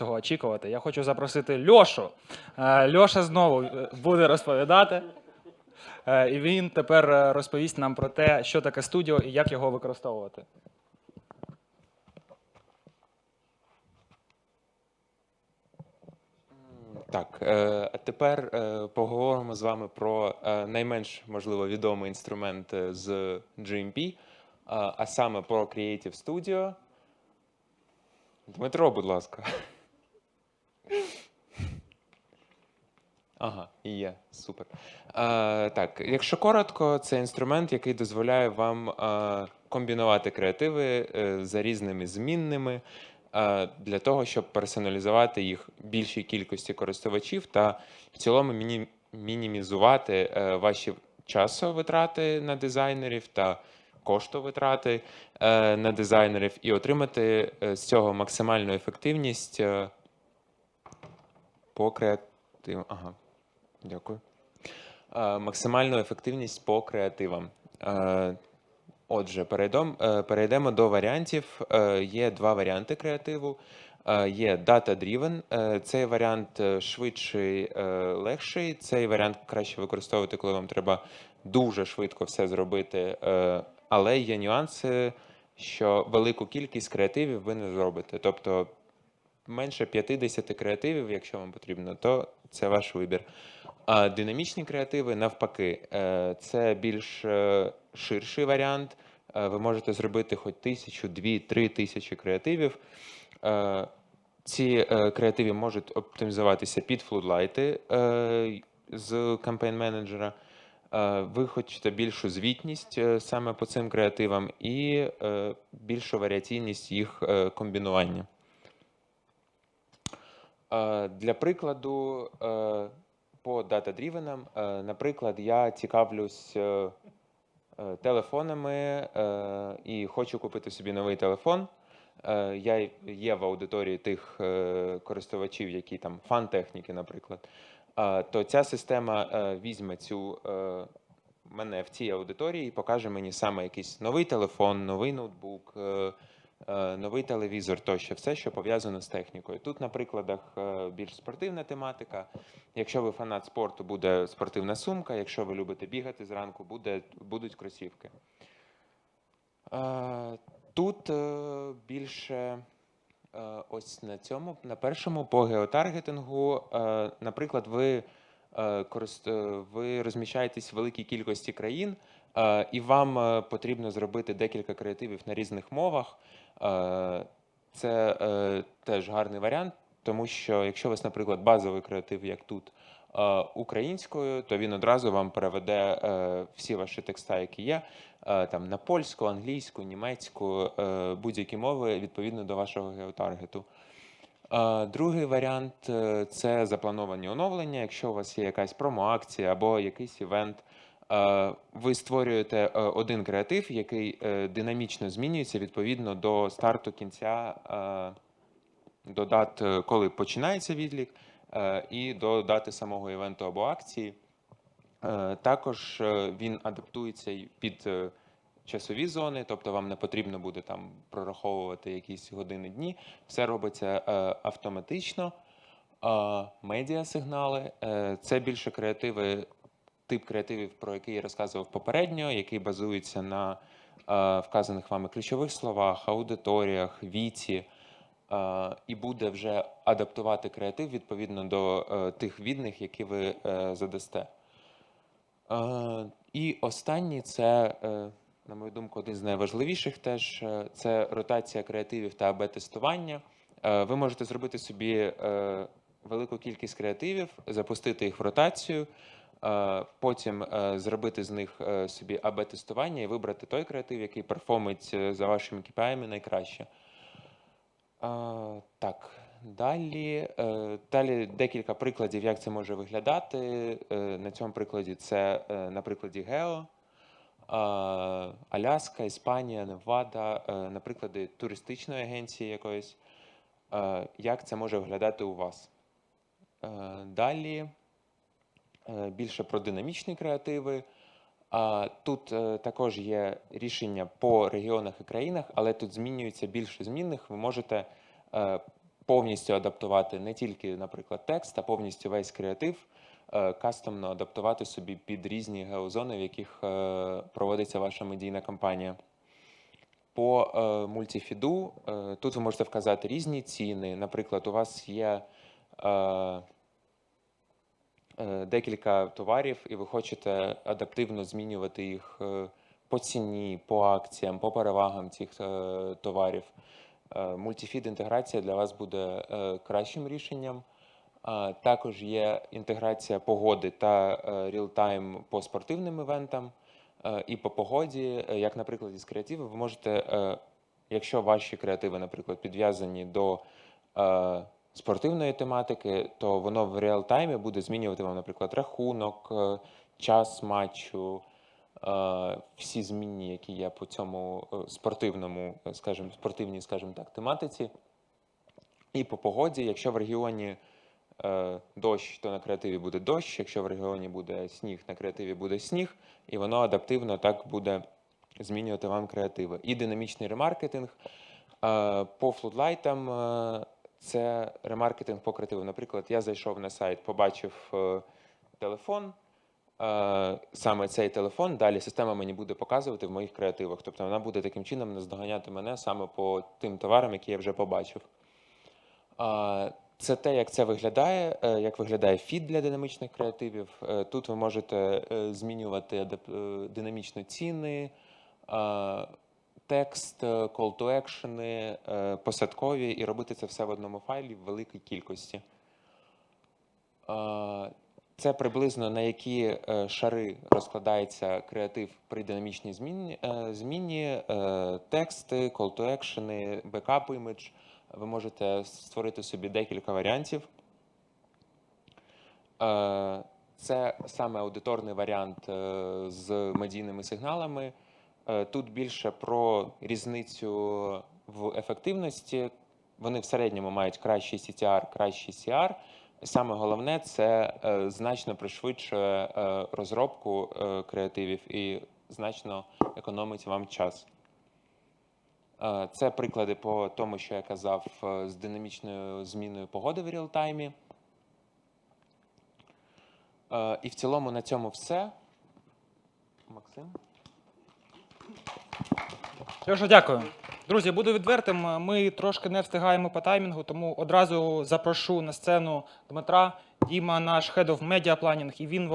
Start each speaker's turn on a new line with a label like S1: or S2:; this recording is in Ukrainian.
S1: цього очікувати. Я хочу запросити Льошу. Е, Льоша знову е, буде розповідати. Е, І він тепер розповість нам про те, що таке студіо і як його використовувати.
S2: Так, а тепер поговоримо з вами про найменш можливо відомий інструмент з GMP, а саме про Creative Studio. Дмитро, будь ласка. Ага, є, супер. Е, так, якщо коротко, це інструмент, який дозволяє вам е, комбінувати креативи е, за різними змінними е, для того, щоб персоналізувати їх більшій кількості користувачів та в цілому міні- мінімізувати е, ваші часовитрати на дизайнерів та коштовитрати е, на дизайнерів і отримати е, з цього максимальну ефективність е, по креативу. Ага, дякую. Е, Максимальну ефективність по креативам. Е, Отже, перейдемо, перейдемо до варіантів. Е, Є два варіанти креативу. Є data-driven. Цей варіант швидший, легший. Цей варіант краще використовувати, коли вам треба дуже швидко все зробити. Але є нюанси, що велику кількість креативів ви не зробите. Тобто менше 50 креативів, якщо вам потрібно, то це ваш вибір. А динамічні креативи, навпаки, е, це більш е, ширший варіант. Е, Ви можете зробити хоч тисячу, дві, три тисячі креативів. Ці креативи можуть оптимізуватися під флудлайти з кампейн менеджера. Е, Ви хочете більшу звітність саме по цим креативам і більшу варіаційність їх комбінування. Для прикладу, по дата-дрівенам, е, наприклад, я цікавлюсь е, е, телефонами і хочу купити собі новий телефон. Я є в аудиторії тих користувачів, які там фан техніки, наприклад. То ця система візьме цю мене в цій аудиторії і покаже мені саме якийсь новий телефон, новий ноутбук, новий телевізор тощо, все, що пов'язано з технікою. Тут на прикладах е, більш спортивна тематика. Якщо ви фанат спорту, буде спортивна сумка. Якщо ви любите бігати зранку, буде, будуть кросівки. Е, Тут е, більше е, ось на цьому, на першому по геотаргетингу, е, наприклад, ви, е, е, ви розміщаєтесь в великій кількості країн, е, і вам е, потрібно зробити декілька креативів на різних мовах. Е, Це е, теж гарний варіант, тому що якщо у вас, наприклад, базовий креатив, як тут, е, українською, то він одразу вам переведе е, всі ваші текста, які є, е, там на польську, англійську, німецьку, е, будь-які мови відповідно до вашого геотаргету. Е, Другий варіант е, це заплановані оновлення. Якщо у вас є якась промоакція або якийсь івент, е, ви створюєте е, один креатив, який е, динамічно змінюється відповідно до старту кінця, е, до дат, е, коли починається відлік, е, і до дати самого івенту або акції. Е, Також е, він адаптується під е, часові зони, тобто вам не потрібно буде там прораховувати якісь години дні. Все робиться е, автоматично. Е, Медіасигнали е, це більше креативи, тип креативів, про який я розказував попередньо, який базується на е, вказаних вами ключових словах, аудиторіях, віці. е, І буде вже адаптувати креатив відповідно до е, тих відних, які ви задасте. І останній це, на мою думку, один з найважливіших теж це ротація креативів та АБ-тестування. Ви можете зробити собі велику кількість креативів, запустити їх в ротацію, потім е, зробити з них е, собі АБ-тестування і вибрати той креатив, який перформить е, за вашими KPI найкраще. Е, Так, далі, е, далі декілька прикладів, як це може виглядати. Е, На цьому прикладі це е, на прикладі Гео, е, Аляска, Іспанія, Невада, е, на прикладі туристичної агенції якоїсь. Е, Як це може виглядати у вас? Е, Далі е, більше про динамічні креативи. Тут е, також є рішення по регіонах і країнах, але тут змінюється більше змінних. Ви можете е, повністю адаптувати не тільки, наприклад, текст, а повністю весь креатив, е, кастомно адаптувати собі під різні геозони, в яких е, проводиться ваша медійна кампанія. По е, мультифіду е, тут ви можете вказати різні ціни. Наприклад, у вас є е, е, декілька товарів, і ви хочете адаптивно змінювати їх е, по ціні, по акціям, по перевагам цих е, товарів. Е, Мультифід інтеграція для вас буде е, кращим рішенням. Також є інтеграція погоди та е, реал-тайм по спортивним івентам. Е, І по погоді, е, як, наприклад, із креативу, ви можете, е, якщо ваші креативи, наприклад, підв'язані до е, спортивної тематики, то воно в реал-таймі буде змінювати вам, наприклад, рахунок, е, час матчу, е, всі змінні, які є по цьому е, спортивному, скажімо, спортивній, скажімо так, тематиці. І по погоді, якщо в регіоні дощ, то на креативі буде дощ. Якщо в регіоні буде сніг, на креативі буде сніг, і воно адаптивно так буде змінювати вам креативи. І динамічний ремаркетинг. По флудлайтам це ремаркетинг по креативу. Наприклад, я зайшов на сайт, побачив е, телефон. е, Саме цей телефон далі система мені буде показувати в моїх креативах. Тобто вона буде таким чином наздоганяти мене саме по тим товарам, які я вже побачив. Це те, як це виглядає, е, як виглядає фід для динамічних креативів. Тут ви можете змінювати динамічно ціни, текст, е, call to action, е, посадкові, і робити це все в одному файлі в великій кількості. Це приблизно на які е, шари розкладається креатив при динамічній зміні, е, зміні е, тексти, call to action, бекап імідж. Ви можете створити собі декілька варіантів. Е, Це саме аудиторний варіант е, з медійними сигналами. Е, Тут більше про різницю в ефективності. Вони в середньому мають кращий CTR, кращий CR. Саме головне це е, значно пришвидшує е, розробку креативів і значно економить вам час. Це приклади по тому, що я казав з динамічною зміною погоди в реалтаймі. І в цілому на цьому все. Максим?
S1: Льоша, дякую. Друзі, буду відвертим. Ми трошки не встигаємо по таймінгу, тому одразу запрошу на сцену Дмитра. Діма наш head of media planning, і він